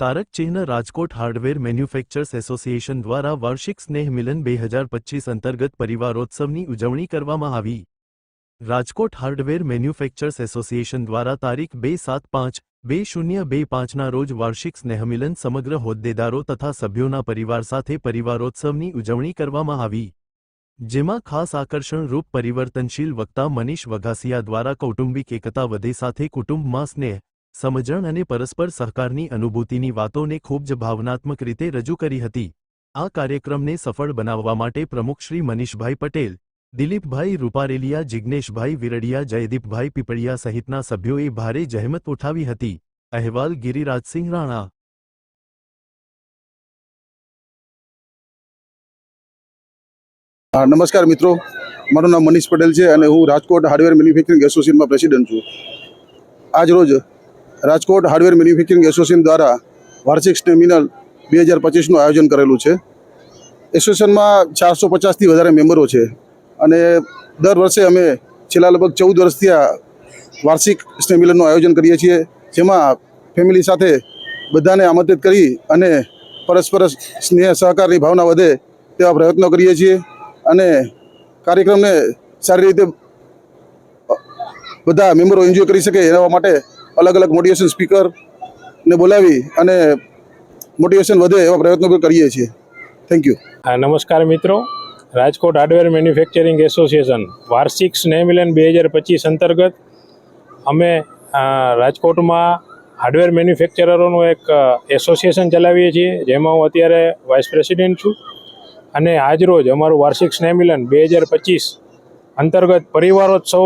તારક ચિહ્ન Rajkot hardware manufacturers association દ્વારા વાર્ષિક સ્નેહ મિલન બે હજાર પચીસ અંતર્ગત પરિવારોત્સવની ઉજવણી કરવામાં આવી. રાજકોટ હાર્ડવેર મેન્યુફેક્ચર્સ એસોસિએશન દ્વારા તારીખ બે સાત પાંચ, બે શૂન્ય બે પાંચના રોજ વાર્ષિક સ્નેહમિલન સમગ્ર હોદ્દેદારો તથા સભ્યોના પરિવાર સાથે પરિવારોત્સવની ઉજવણી કરવામાં આવી. જેમાં ખાસ આકર્ષણરૂપ પરિવર્તનશીલ વક્તા મનીષ વઘાસિયા દ્વારા કૌટુંબિક એકતા વધે સાથે કુટુંબમાં સ્નેહ સમજણ અને પરસ્પર સહકારની અનુભૂતિની વાતોને ખૂબ જ ભાવનાત્મક રીતે રજૂ કરી હતી. આ કાર્યક્રમને સફળ બનાવવા માટે પ્રમુખ શ્રી મનીષભાઈ પટેલ, દિલીપભાઈ રૂપારેલિયા જિજ્ઞેશભાઈ વિરડિયા, જયદીપભાઈ પીપળિયા સહિતના સભ્યોએ ભારે જહેમત ઉઠાવી હતી. અહેવાલ ગિરિરાજસિંહ રાણા. નમસ્કાર મિત્રો. મારું નામ મનીષ પટેલ છે અને હું રાજકોટ હાર્ડવેર મેન્યુફેક્ચરિંગ એસોસિએશનમાં પ્રેસિડેન્ટ છું. આજ રોજ રાજકોટ હાર્ડવેર મેન્યુફેક્ચરિંગ એસોસિએશન દ્વારા વાર્ષિક સ્ટેમિનલ બે હજાર પચીસનું આયોજન કરેલું છે. એસોસિએશનમાં ચારસો પચાસથી વધારે મેમ્બરો છે અને દર વર્ષે અમે છેલ્લા લગભગ ચૌદ વર્ષથી આ વાર્ષિક સ્ટેમિનલનું આયોજન કરીએ છીએ, જેમાં ફેમિલી સાથે બધાને આમંત્રિત કરી અને પરસ્પર સ્નેહ સહકારની ભાવના વધે તેવા પ્રયત્નો કરીએ છીએ અને કાર્યક્રમને સારી રીતે બધા મેમ્બરો એન્જોય કરી શકે એના માટે અલગ અલગ મોટિવેશન સ્પીકરને બોલાવી અને મોટિવેશન વધે એવા પ્રયત્નો પણ કરીએ છીએ. થેન્ક યુ હા, નમસ્કાર મિત્રો. રાજકોટ હાર્ડવેર મેન્યુફેક્ચરિંગ એસોસિએશન વાર્ષિક સ્નેહ મિલન બે હજાર પચીસ અંતર્ગત અમે રાજકોટમાં હાર્ડવેર મેન્યુફેક્ચરરોનું એક એસોસિએશન ચલાવીએ છીએ, જેમાં હું અત્યારે વાઇસ પ્રેસિડેન્ટ છું. અને આજરોજ અમારું વાર્ષિક સ્નેહ મિલન બે હજાર પચીસ અંતર્ગત પરિવારોત્સવ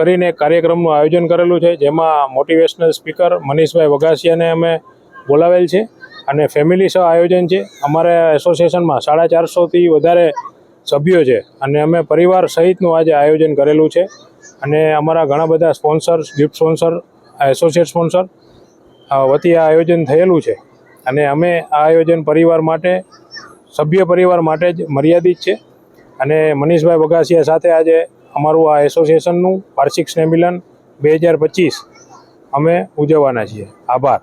કરીને કાર્યક્રમનું આયોજન કરેલું છે, જેમાં મોટિવેશનલ સ્પીકર મનીષભાઈ વઘાસિયાને અમે બોલાવેલ છે અને ફેમિલી સહ આયોજન છે. અમારા એસોસિએશનમાં સાડા ચારસોથી વધારે સભ્યો છે અને અમે પરિવાર સહિતનું આજે આયોજન કરેલું છે. અને અમારા ઘણા બધા sponsors gift sponsor associate sponsor વતી આ આયોજન થયેલું છે. અને અમે આ આયોજન પરિવાર માટે, સભ્ય પરિવાર માટે જ મર્યાદિત છે. અને મનીષભાઈ વઘાસિયા સાથે આજે અમારું આ એસોસિએશનનું વાર્ષિક સ્નેહ બે હજાર પચીસ અમે ઉજવવાના છીએ. આભાર.